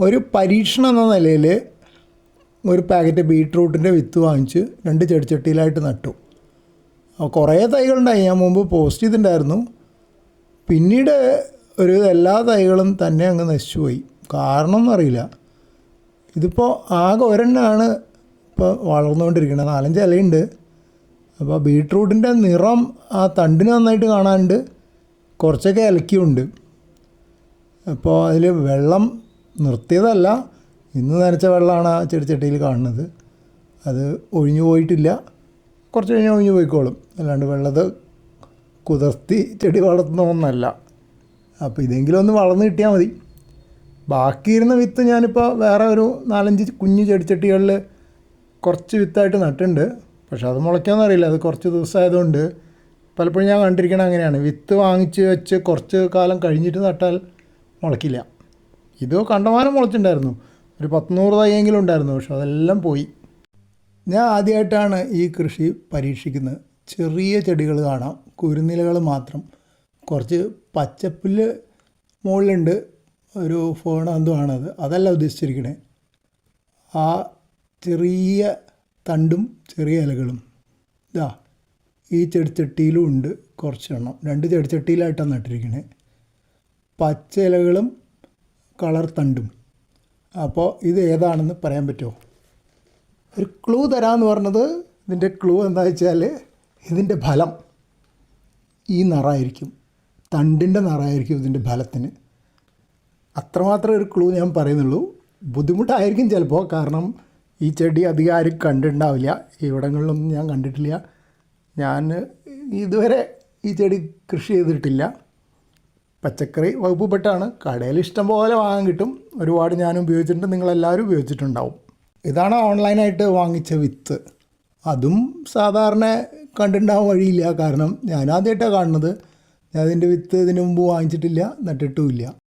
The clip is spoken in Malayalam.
ഒരു പരീക്ഷണം എന്ന നിലയിൽ ഒരു പാക്കറ്റ് ബീട്രൂട്ടിന്റെ വിത്ത് വാങ്ങിച്ച് രണ്ട് ചെടിച്ചട്ടിയിലായിട്ട് നട്ടു. കുറേ തൈകളുണ്ടായി ഞാൻ മുമ്പ് പോസ്റ്റ് ചെയ്തിട്ടുണ്ടായിരുന്നു. പിന്നീട് ഒരു എല്ലാ തൈകളും തന്നെ അങ്ങ് നശിച്ചു പോയി കാരണം എന്നറിയില്ല ഇതിപ്പോൾ ആകെ ഒരെണ്ണമാണ് ഇപ്പോൾ വളർന്നുകൊണ്ടിരിക്കുന്നത്. നാലഞ്ച് ഇലയുണ്ട്. അപ്പോൾ ബീട്രൂട്ടിന്റെ നിറം ആ തണ്ടിന് നന്നായിട്ട് കാണാനുണ്ട്. കുറച്ചൊക്കെ ഇലക്കിയുണ്ട് അപ്പോൾ അതിൽ വെള്ളം നിർത്തിയതല്ല. ഇന്ന് നനച്ച വെള്ളമാണ് ആ ചെടിച്ചട്ടിയിൽ കാണുന്നത്. അത് ഒഴിഞ്ഞു പോയിട്ടില്ല. കുറച്ച് കഴിഞ്ഞാൽ ഒഴിഞ്ഞു പോയിക്കോളും. അല്ലാണ്ട് വെള്ളത് കുതിർത്തി ചെടി വളർത്തുന്ന ഒന്നല്ല. അപ്പോൾ ഇതെങ്കിലും ഒന്ന് വളർന്ന് കിട്ടിയാൽ മതി. ബാക്കിയിരുന്ന വിത്ത് ഞാനിപ്പോൾ വേറെ ഒരു നാലഞ്ച് കുഞ്ഞു ചെടിച്ചട്ടികളിൽ കുറച്ച് വിത്തായിട്ട് നട്ടുണ്ട് പക്ഷെ അത് മുളയ്ക്കാമെന്നറിയില്ല അത് കുറച്ച് ദിവസമായതുകൊണ്ട് പലപ്പോഴും ഞാൻ കണ്ടിരിക്കണം അങ്ങനെയാണ്. വിത്ത് വാങ്ങിച്ച് വെച്ച് കുറച്ച് കാലം കഴിഞ്ഞിട്ട് നട്ടാൽ മുളയ്ക്കില്ല. ഇത് കണ്ടമാനം മുളച്ചിട്ടുണ്ടായിരുന്നു. ഒരു പത്തുനൂറ് തൈയെങ്കിലും ഉണ്ടായിരുന്നു പക്ഷെ അതെല്ലാം പോയി. ഞാൻ ആദ്യമായിട്ടാണ് ഈ കൃഷി പരീക്ഷിക്കുന്നത്. ചെറിയ ചെടികൾ കാണാം കുരുനിലകൾ മാത്രം. കുറച്ച് പച്ചപ്പുല്ല് മുകളിലുണ്ട് ഒരു ഫോണാന്തമാണത് അതല്ല ഉദ്ദേശിച്ചിരിക്കണേ. ആ ചെറിയ തണ്ടും ചെറിയ ഇലകളും. ഇതാ ഈ ചെടിച്ചട്ടിയിലും ഉണ്ട് കുറച്ചെണ്ണം. രണ്ട് ചെടിച്ചട്ടിയിലായിട്ടാണ് നട്ടിരിക്കണേ. പച്ച ഇലകളും കളർ തണ്ടും. അപ്പോൾ ഇത് ഏതാണെന്ന് പറയാൻ പറ്റുമോ? ഒരു ക്ലൂ തരാമെന്ന് പറഞ്ഞത് ഇതിന്റെ ക്ലൂ എന്താ വെച്ചാൽ ഇതിന്റെ ഫലം ഈ നിറായിരിക്കും തണ്ടിന്റെ നിറായിരിക്കും ഇതിന്റെ ഫലത്തിന്. അത്രമാത്രം ഒരു ക്ലൂ ഞാൻ പറയുന്നുള്ളൂ. ബുദ്ധിമുട്ടായിരിക്കും ചിലപ്പോൾ കാരണം ഈ ചെടി അധികം ആരും കണ്ടിട്ടുണ്ടാവില്ല. ഇവിടങ്ങളിലൊന്നും ഞാൻ കണ്ടിട്ടില്ല. ഞാൻ ഇതുവരെ ഈ ചെടി കൃഷി ചെയ്തിട്ടില്ല. പച്ചക്കറി വകുപ്പപ്പെട്ടാണ് കടയിൽ ഇഷ്ടം പോലെ വാങ്ങാൻ കിട്ടും. ഒരുപാട് ഞാൻ ഉപയോഗിച്ചിട്ടുണ്ട്. നിങ്ങളെല്ലാവരും ഉപയോഗിച്ചിട്ടുണ്ടാവും. ഇതാണ് ഓൺലൈനായിട്ട് വാങ്ങിച്ച വിത്ത്. അതും സാധാരണ കണ്ടിട്ടുണ്ടാവാൻ വഴിയില്ല. കാരണം ഞാൻ ആദ്യമായിട്ടാണ് കാണുന്നത്. ഞാൻ അതിന്റെ വിത്ത് ഇതിനു മുമ്പ് വാങ്ങിച്ചിട്ടില്ല. നട്ടിട്ടുമില്ല